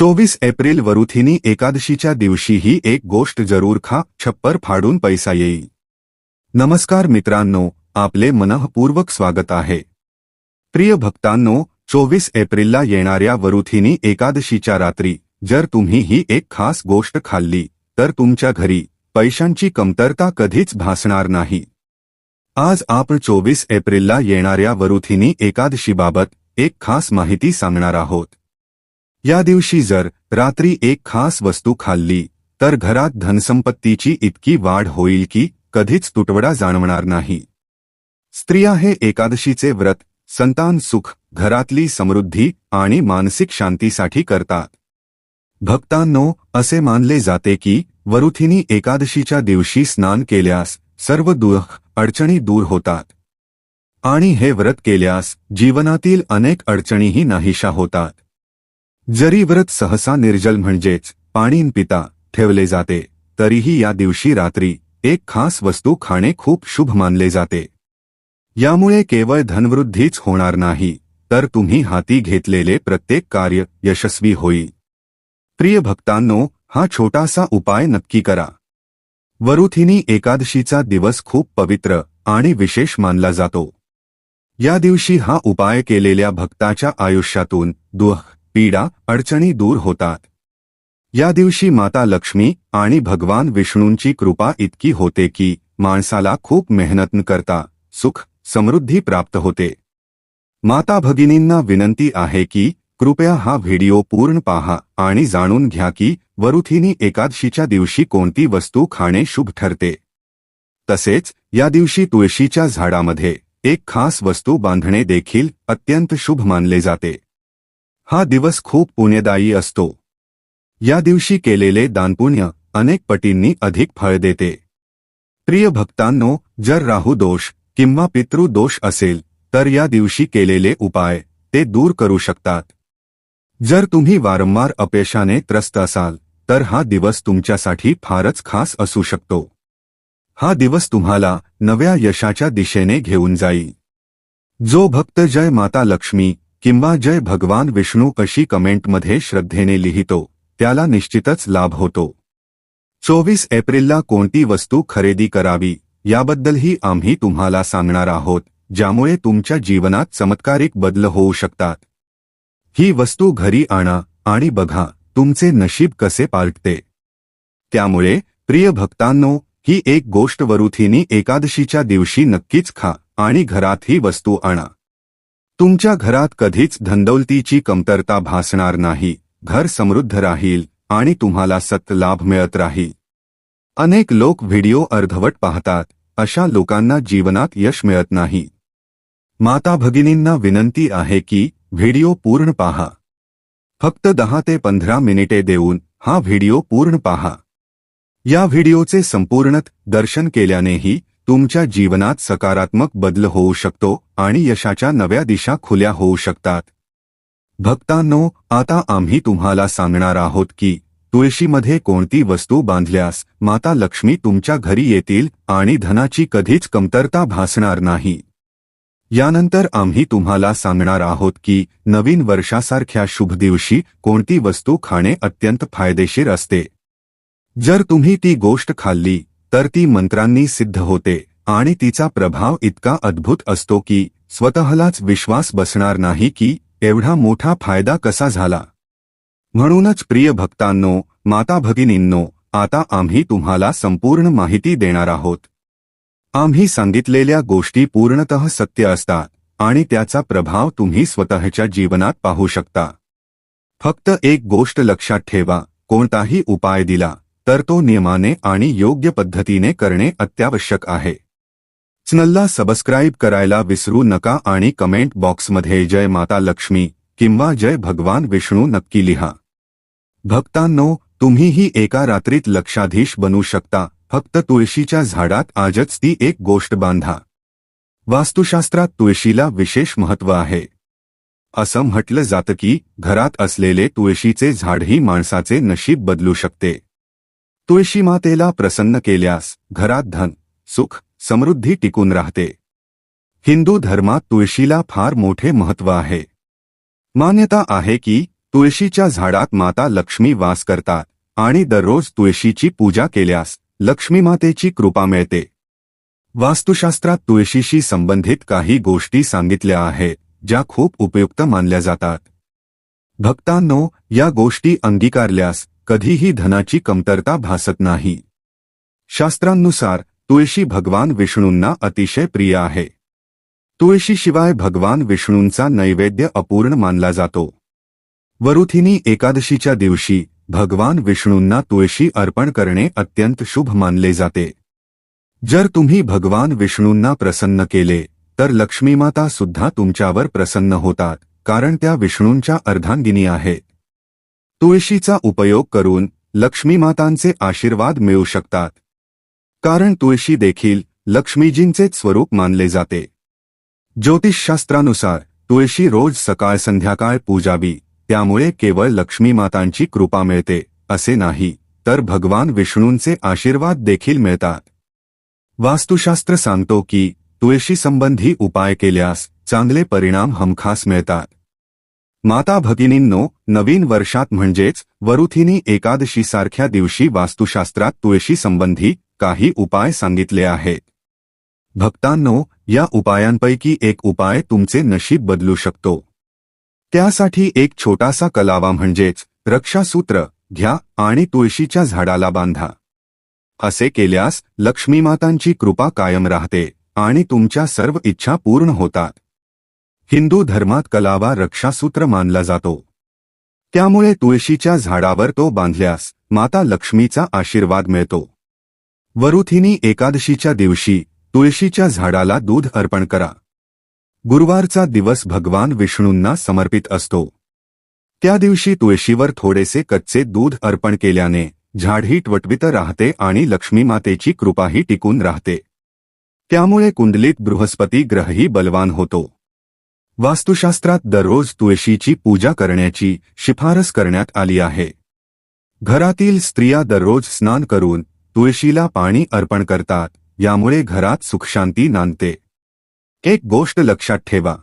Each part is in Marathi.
चोवीस एप्रिल वरुथिनी एकादशीच्या दिवशी ही एक गोष्ट जरूर खा छप्पर फाडून पैसा येईल नमस्कार मित्रांनो आपले मनःपूर्वक स्वागत आहे. प्रिय भक्तांनो चोवीस एप्रिलला येणाऱ्या वरुथिनी एकादशीच्या रात्री जर तुम्ही ही एक खास गोष्ट खाल्ली तर तुमच्या घरी पैशांची कमतरता कधीच भासणार नाही. आज आपण चोवीस एप्रिलला येणाऱ्या वरुथिनी एकादशीबाबत एक खास माहिती सांगणार आहोत. या दिवशी जर रात्री एक खास वस्तू खाल्ली तर घरात धनसंपत्तीची इतकी वाढ होईल की कधीच तुटवडा जाणवणार नाही. स्त्रिया हे एकादशीचे व्रत संतान सुख घरातली समृद्धी आणि मानसिक शांतीसाठी करतात. भक्तांनो असे मानले जाते की वरुथिनी एकादशीच्या दिवशी स्नान केल्यास सर्व दुःख अडचणी दूर होतात. आणि हे व्रत केल्यास जीवनातील अनेक अडचणीही नाहीशा होतात. जरी व्रत सहसा निर्जल म्हणजेच पाणीन पिता ठेवले जाते तरीही या दिवशी रात्री एक खास वस्तू खाणे खूप शुभ मानले जाते. यामुळे केवळ धनवृद्धीच होणार नाही तर तुम्ही हाती घेतलेले प्रत्येक कार्य यशस्वी होईल. प्रिय भक्तांनो हा छोटासा उपाय नक्की करा. वरुथिनी एकादशीचा दिवस खूप पवित्र आणि विशेष मानला जातो. या दिवशी हा उपाय केलेल्या भक्ताच्या आयुष्यातून दुःख पीडा अडचणी दूर होतात. या दिवशी माता लक्ष्मी आणि भगवान विष्णूंची कृपा इतकी होते की माणसाला खूप मेहनत करता सुख समृद्धी प्राप्त होते. माता भगिनींना विनंती आहे की कृपया हा व्हिडिओ पूर्ण पहा आणि जाणून घ्या की वरुथिनी एकादशीच्या दिवशी कोणती वस्तू खाणे शुभ ठरते. तसेच या दिवशी तुळशीच्या झाडामध्ये एक खास वस्तू बांधणे देखील अत्यंत शुभ मानले जाते. हा दिवस खूप पुण्यदायी असतो. या दिवशी केलेले दानपुण्य अनेक पटींनी अधिक फळ देते. प्रिय भक्तांनो जर राहू दोष किंवा पितृदोष असेल तर या दिवशी केलेले उपाय ते दूर करू शकतात. जर तुम्ही वारंवार अपयशाने त्रस्त असाल तर हा दिवस तुमच्यासाठी फारच खास असू शकतो. हा दिवस तुम्हाला नव्या यशाच्या दिशेने घेऊन जाईल. जो भक्त जय माता लक्ष्मी किंवा जय भगवान विष्णू अशी कमेंटमध्ये श्रद्धेने लिहितो त्याला निश्चितच लाभ होतो. चोवीस एप्रिलला कोणती वस्तू खरेदी करावी याबद्दलही आम्ही तुम्हाला सांगणार आहोत ज्यामुळे तुमच्या जीवनात चमत्कारिक बदल होऊ शकतात. ही वस्तू घरी आणा आणि बघा तुमचे नशीब कसे पालटते. त्यामुळे प्रिय भक्तांनो ही एक गोष्ट वरुथीनी एकादशीच्या दिवशी नक्कीच खा आणि घरात ही वस्तू आणा. तुमच्या घरात कधीच धंदौलतीची कमतरता भासणार नाही. घर समृद्ध राहील आणि तुम्हाला सत लाभ मिळत राहील. अनेक लोक व्हिडिओ अर्धवट पाहतात. अशा लोकांना जीवनात यश मिळत नाही. माता भगिनींना विनंती आहे की व्हिडिओ पूर्ण पहा. फक्त दहा ते पंधरा मिनिटे देऊन हा व्हिडिओ पूर्ण पहा. या व्हिडिओचे संपूर्णत दर्शन केल्यानेही तुमच्या जीवनात सकारात्मक बदल होऊ शकतो आणि यशाच्या नव्या दिशा खुल्या होऊ शकतात. भक्तांनो आता आम्ही तुम्हाला सांगणार आहोत की तुळशीमध्ये कोणती वस्तू बांधल्यास माता लक्ष्मी तुमच्या घरी येतील आणि धनाची कधीच कमतरता भासणार नाही. यानंतर आम्ही तुम्हाला सांगणार आहोत की नवीन वर्षासारख्या शुभ दिवशी कोणती वस्तू खाणे अत्यंत फायदेशीर असते. जर तुम्ही ती गोष्ट खाल्ली तर ती मंत्रांनी सिद्ध होते. आणि तिचा प्रभाव इतका अद्भुत असतो की स्वतःलाच विश्वास बसणार नाही की एवढा मोठा फायदा कसा झाला. म्हणूनच प्रिय भक्तांनो माता भगिनींनो आता आम्ही तुम्हाला संपूर्ण माहिती देणार आहोत. आम्ही सांगितलेल्या गोष्टी पूर्णतः सत्य असतात आणि त्याचा प्रभाव तुम्ही स्वतःच्या जीवनात पाहू शकता. फक्त एक गोष्ट लक्षात ठेवा कोणताही उपाय दिला तर तो नियमाने आणि योग्य पद्धतीने करणे अत्यावश्यक आहे. चॅनलला सबस्क्राईब करायला विसरू नका आणि कमेंट बॉक्समध्ये जय माता लक्ष्मी किंवा जय भगवान विष्णू नक्की लिहा. भक्तांनो तुम्हीही एका रात्रीत लक्षाधीश बनू शकता फक्त तुळशीच्या झाडात आजच ती एक गोष्ट बांधा. वास्तुशास्त्रात तुळशीला विशेष महत्त्व आहे. असं म्हटलं जातं की घरात असलेले तुळशीचे झाडही माणसाचे नशीब बदलू शकते. तुळशी मातेला प्रसन्न केल्यास घरात धन सुख समृद्धी टिकून राहते. हिंदू धर्मात तुळशीला फार मोठे महत्त्व आहे. मान्यता आहे की तुळशीच्या झाडात माता लक्ष्मी वास करतात आणि दररोज तुळशीची पूजा केल्यास लक्ष्मीमातेची कृपा मिळते. वास्तुशास्त्रात तुळशीशी संबंधित काही गोष्टी सांगितल्या आहेत ज्या खूप उपयुक्त मानल्या जातात. भक्तांनो या गोष्टी अंगीकारल्यास कधीही धनाची कमतरता भासत नाही. शास्त्रांनुसार तुळशी भगवान विष्णूंना अतिशय प्रिय आहे. तुळशीशिवाय भगवान विष्णूंचा नैवेद्य अपूर्ण मानला जातो. वरुथिनी एकादशीच्या दिवशी भगवान विष्णूंना तुळशी अर्पण करणे अत्यंत शुभ मानले जाते. जर तुम्ही भगवान विष्णूंना प्रसन्न केले तर लक्ष्मीमाता सुद्धा तुमच्यावर प्रसन्न होतात कारण त्या विष्णूंच्या अर्धांगिनी आहेत तुळशीचा उपयोग करून लक्ष्मीमातांचे आशीर्वाद मिळू शकतात. कारण तुळशी देखील लक्ष्मीजींचेच स्वरूप मानले जाते. ज्योतिषशास्त्रानुसार तुळशी रोज सकाळ संध्याकाळ पूजावी त्यामुळे केवळ लक्ष्मीमातांची कृपा मिळते असे नाही तर भगवान विष्णूंचे आशीर्वाद देखील मिळतात. वास्तुशास्त्र सांगतो की तुळशी संबंधी उपाय केल्यास चांगले परिणाम हमखास मिळतात. माता भगिनींनो नवीन वर्षात म्हणजेच वरुथिनी एकादशीसारख्या दिवशी वास्तुशास्त्रात तुळशी संबंधी काही उपाय सांगितले आहेत. भक्तांनो या उपायांपैकी एक उपाय तुमचे नशीब बदलू शकतो. त्यासाठी एक छोटासा कलावा म्हणजेच रक्षासूत्र घ्या आणि तुळशीच्या झाडाला बांधा. असे केल्यास लक्ष्मीमातांची कृपा कायम राहते आणि तुमच्या सर्व इच्छा पूर्ण होतात. हिंदू धर्मात कलावा रक्षासूत्र मानला जातो. त्यामुळे तुळशीच्या झाडावर तो बांधल्यास माता लक्ष्मीचा आशीर्वाद मिळतो. वरुथिनी एकादशीच्या दिवशी तुळशीच्या झाडाला दूध अर्पण करा. गुरुवारचा दिवस भगवान विष्णूंना समर्पित असतो. त्या दिवशी तुळशीवर थोडेसे कच्चे दूध अर्पण केल्याने झाडही टवटवीत राहते आणि लक्ष्मीमातेची कृपाही टिकून राहते. त्यामुळे कुंडलीत बृहस्पती ग्रहही बलवान होतो. वास्तुशास्त्रात दररोज तुळशीची पूजा करण्याची शिफारस करण्यात आली आहे. घरातील स्त्रिया दररोज स्नान करून तुळशीला पाणी अर्पण करतात यामुळे घरात सुखशांती नांदते. एक गोष्ट लक्षात ठेवा.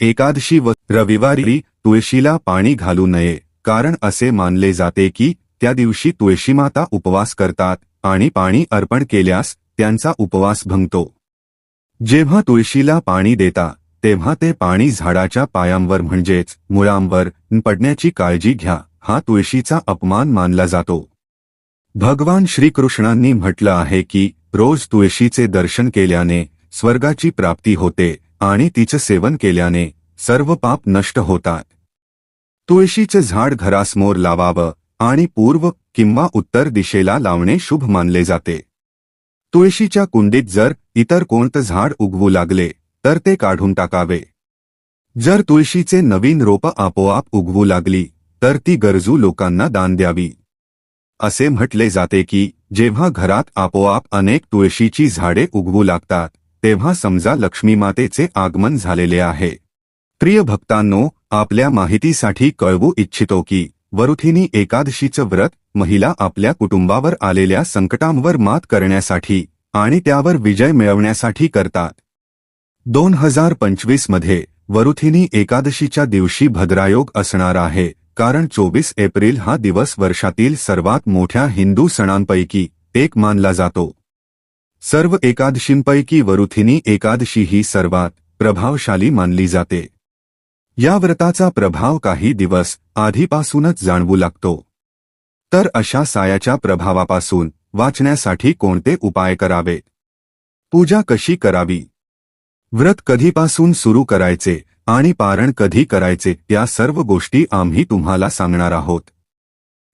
एकादशी व रविवारी तुळशीला पाणी घालू नये कारण असे मानले जाते की त्या दिवशी तुळशीमाता उपवास करतात आणि पाणी अर्पण केल्यास त्यांचा उपवास भंगतो. जेव्हा तुळशीला पाणी देता तेव्हा ते पाणी झाडाच्या पायांवर म्हणजेच मुळांवर पडण्याची काळजी घ्या हा तुळशीचा अपमान मानला जातो. भगवान श्रीकृष्णांनी म्हटलं आहे की रोज तुळशीचे दर्शन केल्याने स्वर्गाची प्राप्ती होते आणि तिचं सेवन केल्याने सर्व पाप नष्ट होतात. तुळशीचं झाड घरासमोर लावावं आणि पूर्व किंवा उत्तर दिशेला लावणे शुभ मानले जाते. तुळशीच्या कुंडीत जर इतर कोणतं झाड उगवू लागले तर ते काढून टाकावे. जर तुळशीचे नवीन रोप आपोआप उगवू लागली तर ती गरजू लोकांना दान द्यावी. असे म्हटले जाते की जेव्हा घरात आपोआप अनेक तुळशीची झाडे उगवू लागतात तेव्हा समजा लक्ष्मीमातेचे आगमन झालेले आहे. प्रिय भक्तांनो आपल्या माहितीसाठी कळवू इच्छितो की वरुथिनी एकादशीचं व्रत महिला आपल्या कुटुंबावर आलेल्या संकटांवर मात करण्यासाठी आणि त्यावर विजय मिळवण्यासाठी करतात. दोन हजार पंचवीसमध्ये वरुथिनी एकादशीच्या दिवशी भद्रायोग असणार आहे कारण चोवीस एप्रिल हा दिवस वर्षातील सर्वात मोठ्या हिंदू सणांपैकी एक मानला जातो. सर्व एकादशींपैकी वरुथिनी एकादशी ही सर्वात प्रभावशाली मानली जाते. या व्रताचा प्रभाव काही दिवस आधीपासूनच जाणवू लागतो. तर अशा सायाच्या प्रभावापासून वाचण्यासाठी कोणते उपाय करावे? पूजा कशी करावी? व्रत कधीपासून सुरू करायचे आणि पारण कधी करायचे या सर्व गोष्टी आम्ही तुम्हाला सांगणार आहोत.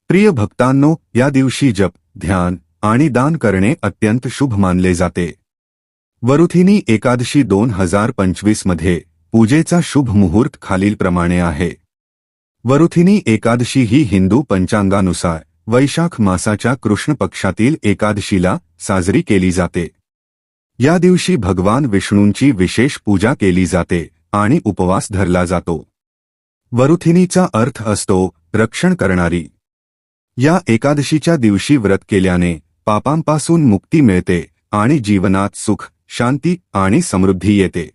प्रिय भक्तांनो या दिवशी जप ध्यान आणि दान करणे अत्यंत शुभ मानले जाते. वरुथिनी एकादशी दोन हजार पंचवीसमध्ये पूजेचा शुभ मुहूर्त खालीलप्रमाणे आहे. वरुथिनी एकादशी ही हिंदू पंचांगानुसार वैशाख मासाच्या कृष्ण पक्षातील एकादशीला साजरी केली जाते. या दिवशी भगवान विष्णूंची विशेष पूजा केली जाते आणि उपवास धरला जातो. वरुथिनीचा अर्थ असतो रक्षण करणारी. या एकादशीच्या दिवशी व्रत केल्याने पापांपासून मुक्ती मिळते आणि जीवनात सुख शांती आणि समृद्धी येते.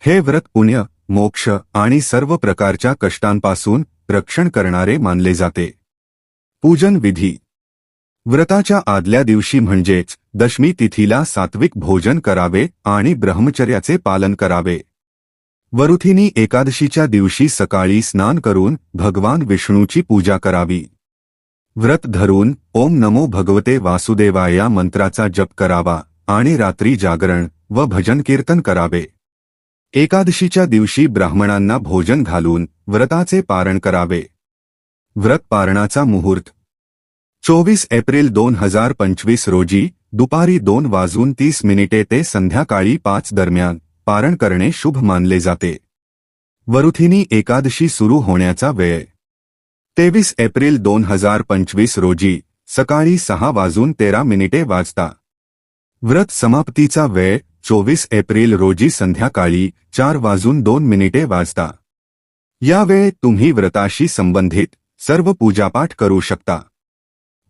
हे व्रत पुण्य मोक्ष आणि सर्व प्रकारच्या कष्टांपासून रक्षण करणारे मानले जाते. पूजन विधी. व्रताच्या आदल्या दिवशी म्हणजेच दशमी तिथीला सात्विक भोजन करावे आणि ब्रह्मचर्याचे पालन करावे. वरुथिनी एकादशीच्या दिवशी सकाळी स्नान करून भगवान विष्णूची पूजा करावी. व्रत धरून ओम नमो भगवते वासुदेवा या मंत्राचा जप करावा आणि रात्री जागरण व भजन कीर्तन करावे. एकादशीच्या दिवशी ब्राह्मणांना भोजन घालून व्रताचे पारण करावे. व्रत पारणाचा मुहूर्त. चोवीस एप्रिल दोन हजार पंचवीस रोजी दुपारी दोन वाजून तीस मिनिटे ते संध्याकाळी पाच दरम्यान पारण करणे शुभ मानले जाते. वरुथिनी एकादशी सुरू होण्याचा वेळ. तेवीस एप्रिल दोन हजार पंचवीस रोजी सकाळी सहा वाजून तेरा मिनिटे वाजता. व्रत समाप्तीचा वेळ चोवीस एप्रिल रोजी संध्याकाळी चार वाजून दोन मिनिटे वाजता. यावेळेत तुम्ही व्रताशी संबंधित सर्व पूजापाठ करू शकता.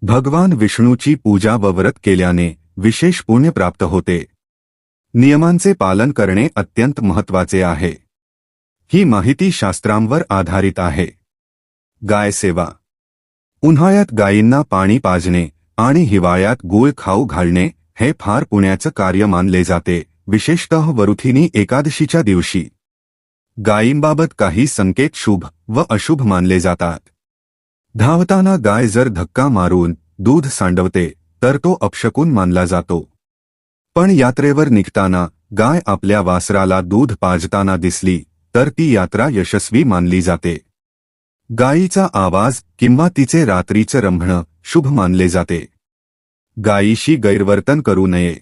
भगवान विष्णूची पूजा व व्रत केल्याने विशेष पुण्य प्राप्त होते. नियमांचे पालन करणे अत्यंत महत्त्वाचे आहे. ही माहिती शास्त्रांवर आधारित आहे. गाय सेवा. उन्हाळ्यात गायींना पाणी पाजणे आणि हिवाळ्यात गूळ खाऊ घालणे हे फार पुण्याचं कार्य मानले जाते विशेषतः वरुथिनी एकादशीच्या दिवशी. गायींबाबत काही संकेत शुभ व अशुभ मानले जातात. धावताना गाय जर धक्का मारून दूध सांडवते तर तो अपशकून मानला जातो. पण यात्रेवर निघताना गाय आपल्या वासराला दूध पाजताना दिसली तर ती यात्रा यशस्वी मानली जाते. गायीचा आवाज किंवा तिचे रात्रीचं रंभणं शुभ मानले जाते. गायीशी गैरवर्तन करू नये.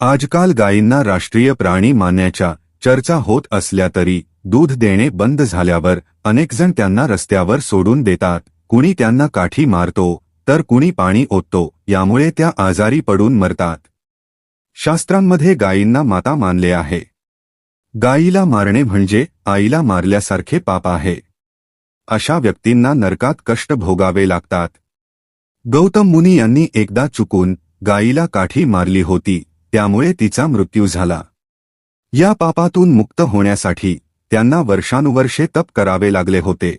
आजकाल गायींना राष्ट्रीय प्राणी मानण्याच्या चर्चा होत असल्या तरी दूध देणे बंद झाल्यावर अनेकजण त्यांना रस्त्यावर सोडून देतात. कुणी त्यांना काठी मारतो तर कुणी पाणी ओततो यामुळे त्या आजारी पडून मरतात. शास्त्रांमध्ये गायींना माता मानले आहे. गायीला मारणे म्हणजे आईला मारल्यासारखे पाप आहे. अशा व्यक्तींना नरकात कष्ट भोगावे लागतात. गौतम मुनी यांनी एकदा चुकून गायीला काठी मारली होती त्यामुळे तिचा मृत्यू झाला. या पापातून मुक्त होण्यासाठी त्यांना वर्षानुवर्षे तप करावे लागले होते.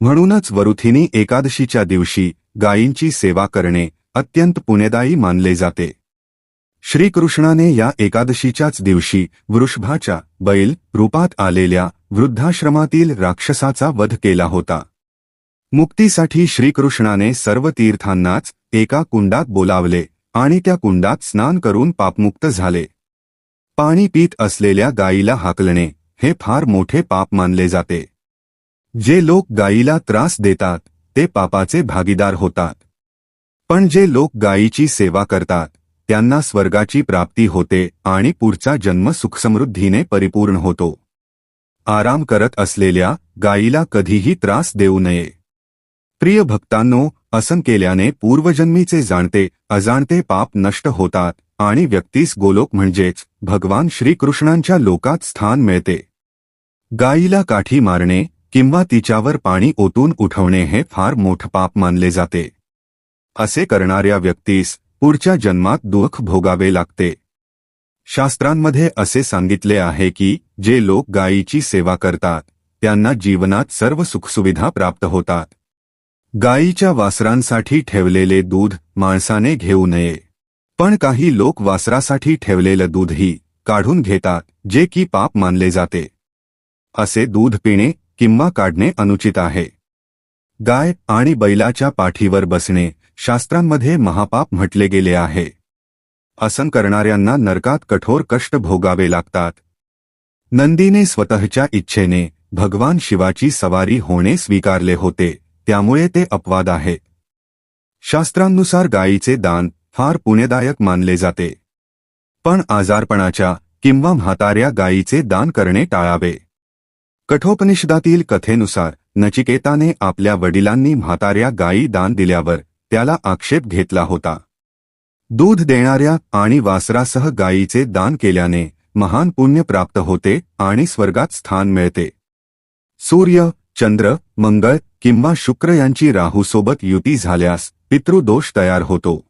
म्हणूनच वरुथिनी एकादशीच्या दिवशी गायींची सेवा करणे अत्यंत पुण्यदायी मानले जाते. श्रीकृष्णाने या एकादशीच्याच दिवशी वृषभाच्या बैल रूपात आलेल्या वृद्धाश्रमातील राक्षसाचा वध केला होता. मुक्तीसाठी श्रीकृष्णाने सर्व तीर्थांनाच एका कुंडात बोलावले आणि त्या कुंडात स्नान करून पापमुक्त झाले. पाणी पीत असलेल्या गायीला हाकलणे हे फार मोठे पाप मानले जाते. जे लोक गायीला त्रास देतात ते पापाचे भागीदार होतात. पण जे लोक गायीची सेवा करतात त्यांना स्वर्गाची प्राप्ती होते आणि पुढचा जन्म सुखसमृद्धीने परिपूर्ण होतो. आराम करत असलेल्या गायीला कधीही त्रास देऊ नये. प्रिय भक्तांनो असन केल्याने पूर्वजन्मीचे जाणते अजाणते पाप नष्ट होतात आणि व्यक्तीस गोलोक म्हणजेच भगवान श्रीकृष्णांच्या लोकात स्थान मिळते. गायीला काठी मारणे किंवा तिच्यावर पाणी ओतून उठवणे हे फार मोठं पाप मानले जाते. असे करणाऱ्या व्यक्तीस पुढच्या जन्मात दुःख भोगावे लागते. शास्त्रांमध्ये असे सांगितले आहे की जे लोक गायीची सेवा करतात त्यांना जीवनात सर्व सुखसुविधा प्राप्त होतात. गायीच्या वासरांसाठी ठेवलेले दूध माणसाने घेऊ नये. पण काही लोक वासरासाठी ठेवलेलं दूधही काढून घेतात जे की पाप मानले जाते. असे दूध पिणे किंवा काढणे अनुचित आहे. गाय आणि बैलाच्या पाठीवर बसणे शास्त्रांमध्ये महापाप म्हटले गेले आहे. असं करणाऱ्यांना नरकात कठोर कष्ट भोगावे लागतात. नंदीने स्वतःच्या इच्छेने भगवान शिवाची सवारी होणे स्वीकारले होते त्यामुळे ते अपवाद आहे. शास्त्रांनुसार गायीचे दान फार पुण्यदायक मानले जाते. पण आजारपणाच्या किंवा म्हाताऱ्या गायीचे दान करणे टाळावे. कठोपनिषदातील कथेनुसार नचिकेताने आपल्या वडिलांनी म्हाताऱ्या गायी दान दिल्यावर त्याला आक्षेप घेतला होता. दूध देणाऱ्या आणि वासरासह गायीचे दान केल्याने महान पुण्य प्राप्त होते आणि स्वर्गात स्थान मिळते. सूर्य चंद्र मंगळ किंवा शुक्र यांची राहूसोबत युती झाल्यास पितृदोष तयार होतो.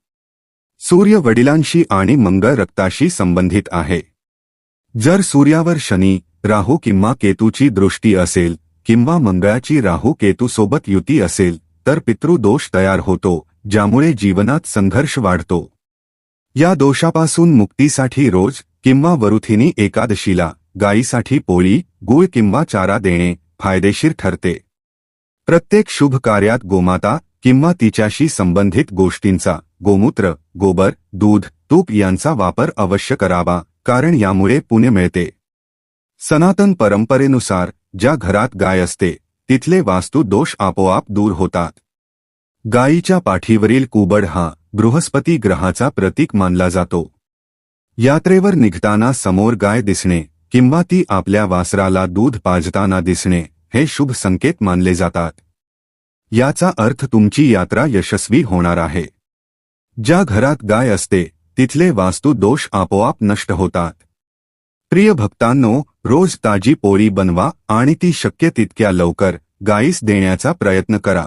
सूर्य वडिलांशी आणि मंगळ रक्ताशी संबंधित आहे. जर सूर्यावर शनी राहू किंवा केतूची दृष्टी असेल किंवा मंगळाची राहू केतू सोबत युती असेल तर पितृदोष तयार होतो ज्यामुळे जीवनात संघर्ष वाढतो. या दोषापासून मुक्तीसाठी रोज किंवा वरुथिनी एकादशीला गायीसाठी पोळी गुळ किंवा चारा देणे फायदेशीर ठरते. प्रत्येक शुभ कार्यात गोमाता किंवा तिच्याशी संबंधित गोष्टींचा गोमूत्र गोबर दूध तूप यांचा वापर अवश्य करावा कारण यामुळे पुण्य मिळते. सनातन परंपरेनुसार ज्या घरात गाय असते तिथले वास्तू दोष आपोआप दूर होतात. गायीच्या पाठीवरील कुबड हा बृहस्पती ग्रहाचा प्रतीक मानला जातो. यात्रेवर निघताना समोर गाय दिसणे किंवा ती आपल्या वासराला दूध पाजताना दिसणे हे शुभ संकेत मानले जातात. याचा अर्थ तुमची यात्रा यशस्वी होणार आहे. ज्या घरात गाय असते तिथले वास्तू दोष आपोआप नष्ट होतात. प्रिय भक्तांनो रोज ताजी पोळी बनवा आणि ती शक्य तितक्या लवकर गाईस देण्याचा प्रयत्न करा.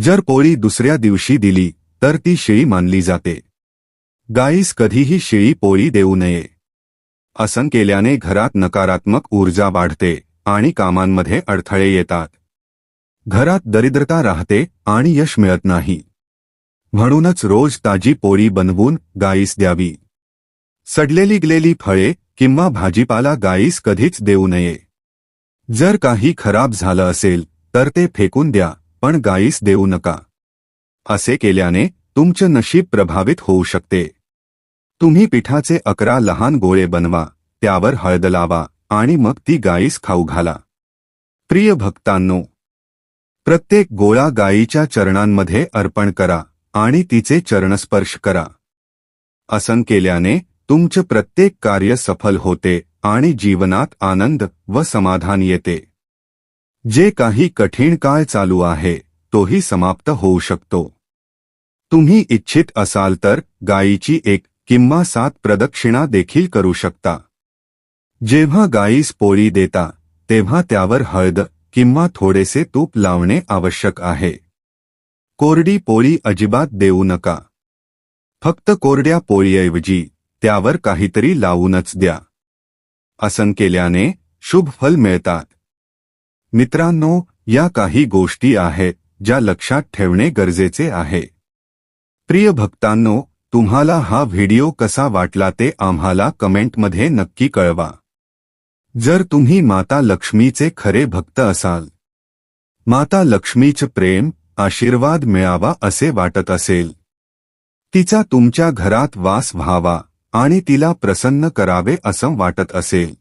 जर पोळी दुसऱ्या दिवशी दिली तर ती शेळी मानली जाते. गाईस कधीही शेळी पोळी देऊ नये. असं केल्याने घरात नकारात्मक ऊर्जा वाढते आणि कामांमध्ये अडथळे येतात. घरात दरिद्रता राहते आणि यश मिळत नाही. म्हणूनच रोज ताजी पोळी बनवून गाईस द्यावी. सडलेली गेलेली फळे किंवा भाजीपाला गाईस कधीच देऊ नये. जर काही खराब झालं असेल तर ते फेकून द्या पण गाईस देऊ नका. असे केल्याने तुमचे नशीब प्रभावित होऊ शकते. तुम्ही पिठाचे अकरा लहान गोळे बनवा त्यावर हळद लावा आणि मग ती गाईस खाऊ घाला. प्रिय भक्तांनो प्रत्येक गोळा गायीच्या चरणांमध्ये अर्पण करा आणि तिचे चरणस्पर्श करा. असं केल्याने तुमचे प्रत्येक कार्य सफल होते आणि जीवनात आनंद व समाधान येते. जे काही कठीण काळ चालू आहे तोही समाप्त होऊ शकतो. तुम्ही इच्छित असाल तर गायीची एक किंवा सात प्रदक्षिणा देखील करू शकता. जेव्हा गायीस पोळी देता तेव्हा त्यावर हळद किंवा थोडेसे तूप लावणे आवश्यक आहे. कोरडी पोळी अजिबात देऊ नका. फक्त कोरड्या पोळीऐवजी त्यावर काहीतरी लावूनच द्या. आसन केल्याने शुभ फल मिळतात. मित्रांनो या काही गोष्टी आहेत ज्या लक्षात ठेवणे गरजेचे आहे. प्रिय भक्तांनो तुम्हाला हा व्हिडिओ कसा वाटला ते आम्हाला कमेंटमध्ये नक्की कळवा. जर तुम्ही माता लक्ष्मीचे खरे भक्त असाल माता लक्ष्मीचे प्रेम आशीर्वाद मिळावा असे वाटत असेल तिचा तुमच्या घरात वास व्हावा. आणि तिला प्रसन्न करावे असं वाटत असेल.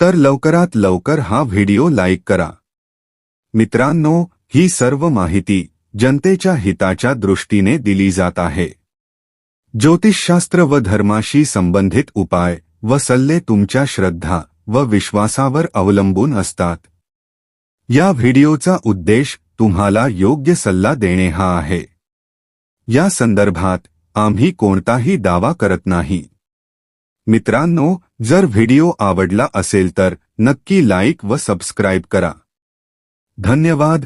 तर लवकरात लवकर हा व्हिडिओ लाईक करा. मित्रांनो ही सर्व माहिती जनतेच्या हिताच्या दृष्टीने दिली जात आहे. ज्योतिषशास्त्र व धर्माशी संबंधित उपाय व सल्ले तुमच्या श्रद्धा व विश्वासावर अवलंबून असतात. या व्हिडिओचा उद्देश तुम्हाला योग्य सल्ला देणे हा आहे. या संदर्भात आम्ही कोणताही दावा करत नाही. मित्रांनो जर व्हिडिओ आवडला असेल तर नक्की लाईक व सबस्क्राईब करा. धन्यवाद.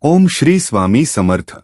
ओम श्री स्वामी समर्थ.